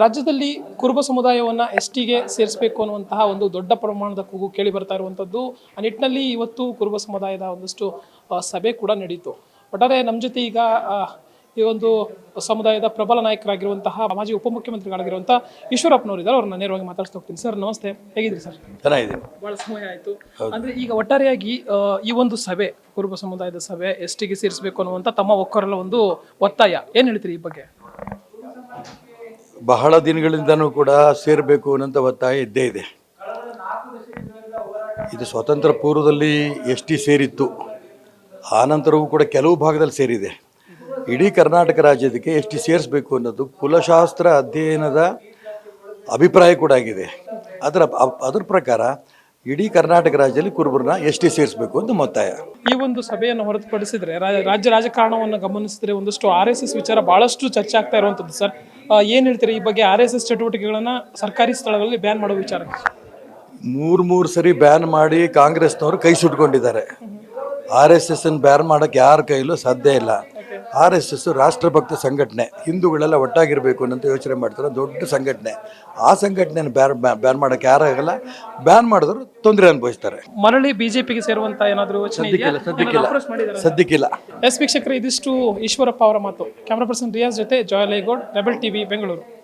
ರಾಜ್ಯದಲ್ಲಿ ಕುರುಬ ಸಮುದಾಯವನ್ನು ಎಸ್ ಟಿಗೆ ಸೇರಿಸಬೇಕು ಅನ್ನುವಂತಹ ಒಂದು ದೊಡ್ಡ ಪ್ರಮಾಣದ ಕೂಗು ಕೇಳಿ ಬರ್ತಾ ಇರುವಂಥದ್ದು ಆ ನಿಟ್ಟಿನಲ್ಲಿ ಇವತ್ತು ಕುರುಬ ಸಮುದಾಯದ ಒಂದಷ್ಟು ಸಭೆ ಕೂಡ ನಡೀತು. ಒಟ್ಟಾರೆ ನಮ್ಮ ಜೊತೆ ಈಗ ಈ ಒಂದು ಸಮುದಾಯದ ಪ್ರಬಲ ನಾಯಕರಾಗಿರುವಂತಹ ಮಾಜಿ ಉಪಮುಖ್ಯಮಂತ್ರಿಗಳಾಗಿರುವಂತಹ ಈಶ್ವರಪ್ಪನವರಿದ್ದಾರೆ. ಅವ್ರನ್ನ ನೇರವಾಗಿ ಮಾತಾಡ್ತಾ ಹೋಗ್ತೀನಿ. ಸರ್ ನಮಸ್ತೆ. ಹೇಗಿದ್ರಿ ಸರ್? ಚೆನ್ನಾಗಿದೆ ಬಹಳ ಸಮಯ ಆಯಿತು. ಅಂದ್ರೆ ಈಗ ಒಟ್ಟಾರೆಯಾಗಿ ಈ ಒಂದು ಸಭೆ ಕುರುಬ ಸಮುದಾಯದ ಸಭೆ ಎಸ್ ಟಿಗೆ ಸೇರಿಸಬೇಕು ಅನ್ನುವಂಥ ತಮ್ಮ ಒಕ್ಕರಲ್ಲ ಒಂದು ಒತ್ತಾಯ. ಏನು ಹೇಳ್ತೀರಿ ಈ ಬಗ್ಗೆ? ಬಹಳ ದಿನಗಳಿಂದನೂ ಕೂಡ ಸೇರಬೇಕು ಅನ್ನೋಂಥ ಒತ್ತಾಯ ಇದ್ದೇ ಇದೆ. ಇದು ಸ್ವತಂತ್ರ ಪೂರ್ವದಲ್ಲಿ ಎಸ್ ಟಿ ಸೇರಿತ್ತು ಆನಂತರವೂ ಕೂಡ ಕೆಲವು ಭಾಗದಲ್ಲಿ ಸೇರಿದೆ. ಇಡೀ ಕರ್ನಾಟಕ ರಾಜ್ಯದಕ್ಕೆ ಎಸ್ ಟಿ ಸೇರಿಸಬೇಕು ಅನ್ನೋದು ಕುಲಶಾಸ್ತ್ರ ಅಧ್ಯಯನದ ಅಭಿಪ್ರಾಯ ಕೂಡ ಆಗಿದೆ. ಅದರ ಅದ್ರ ಪ್ರಕಾರ ಇಡೀ ಕರ್ನಾಟಕ ರಾಜ್ಯದಲ್ಲಿ ಕುರುಬರನ್ನ ಎಸ್ ಟಿ ಸೇರಿಸಬೇಕು ಅಂತ ಒತ್ತಾಯ. ಈ ಒಂದು ಸಭೆಯನ್ನು ಹೊರತುಪಡಿಸಿದ್ರೆ ರಾಜ್ಯ ರಾಜಕಾರಣವನ್ನು ಗಮನಿಸಿದ್ರೆ ಒಂದಷ್ಟು ಆರ್ ಎಸ್ ಎಸ್ ವಿಚಾರ ಬಹಳಷ್ಟು ಚರ್ಚೆ ಆಗ್ತಾ ಇರುವಂಥದ್ದು ಸರ್. ಏನ್ ಹೇಳ್ತೀರಿ ಈ ಬಗ್ಗೆ ಆರ್ ಎಸ್ ಎಸ್ ಚಟುವಟಿಕೆಗಳನ್ನು ಸರ್ಕಾರಿ ಸ್ಥಳಗಳಲ್ಲಿ ಬ್ಯಾನ್ ಮಾಡೋ ವಿಚಾರ? ಮೂರು ಮೂರು ಸರಿ ಬ್ಯಾನ್ ಮಾಡಿ ಕಾಂಗ್ರೆಸ್ನವರು ಕೈ ಸುಟ್ಕೊಂಡಿದ್ದಾರೆ. ಆರ್ ಎಸ್ ಎಸ್ ಬ್ಯಾನ್ ಮಾಡೋಕ್ಕೆ ಯಾರ ಕೈಲೂ ಸಾಧ್ಯ ಇಲ್ಲ. ಆರ್ ಎಸ್ ಎಸ್ ರಾಷ್ಟ್ರಭಕ್ತ ಸಂಘಟನೆ ಹಿಂದೂಗಳೆಲ್ಲ ಒಟ್ಟಾಗಿರಬೇಕು ಅನ್ನೋಂತ ಯೋಚನೆ ಮಾಡ್ತಾರೆ ದೊಡ್ಡ ಸಂಘಟನೆ. ಆ ಸಂಘಟನೆಯನ್ನು ಬ್ಯಾನ್ ಬ್ಯಾನ್ ಮಾಡೋಕ್ಕೆ ಯಾರಾಗಲ್ಲ ಬ್ಯಾನ್ ಮಾಡಿದ್ರು ತೊಂದರೆ ಅನುಭವಿಸ್ತಾರೆ. ಮರಳಿ ಬಿಜೆಪಿಗೆ ಸೇರುವಂತ ಏನಾದರೂ ಸೇರುವಂಥ ಏನಾದರೂ ಸದ್ಯಕ್ಕಿಲ್ಲ. ಸದ್ಯಕ್ಕಿಲ್ಲ ಸದ್ಯಕ್ಕಿಲ್ಲ. ಎಸ್ ವೀಕ್ಷಕರು ಇದಿಷ್ಟು ಈಶ್ವರಪ್ಪ ಅವರ ಮಾತು. ಕ್ಯಾಮ್ರಾ ಪರ್ಸನ್ ರಿಯಾಜ್ ಜೊತೆ ಜಾಯ್ ಲೈಗೌಡ್ ರೆಬಲ್ ಟಿವಿ ಬೆಂಗಳೂರು.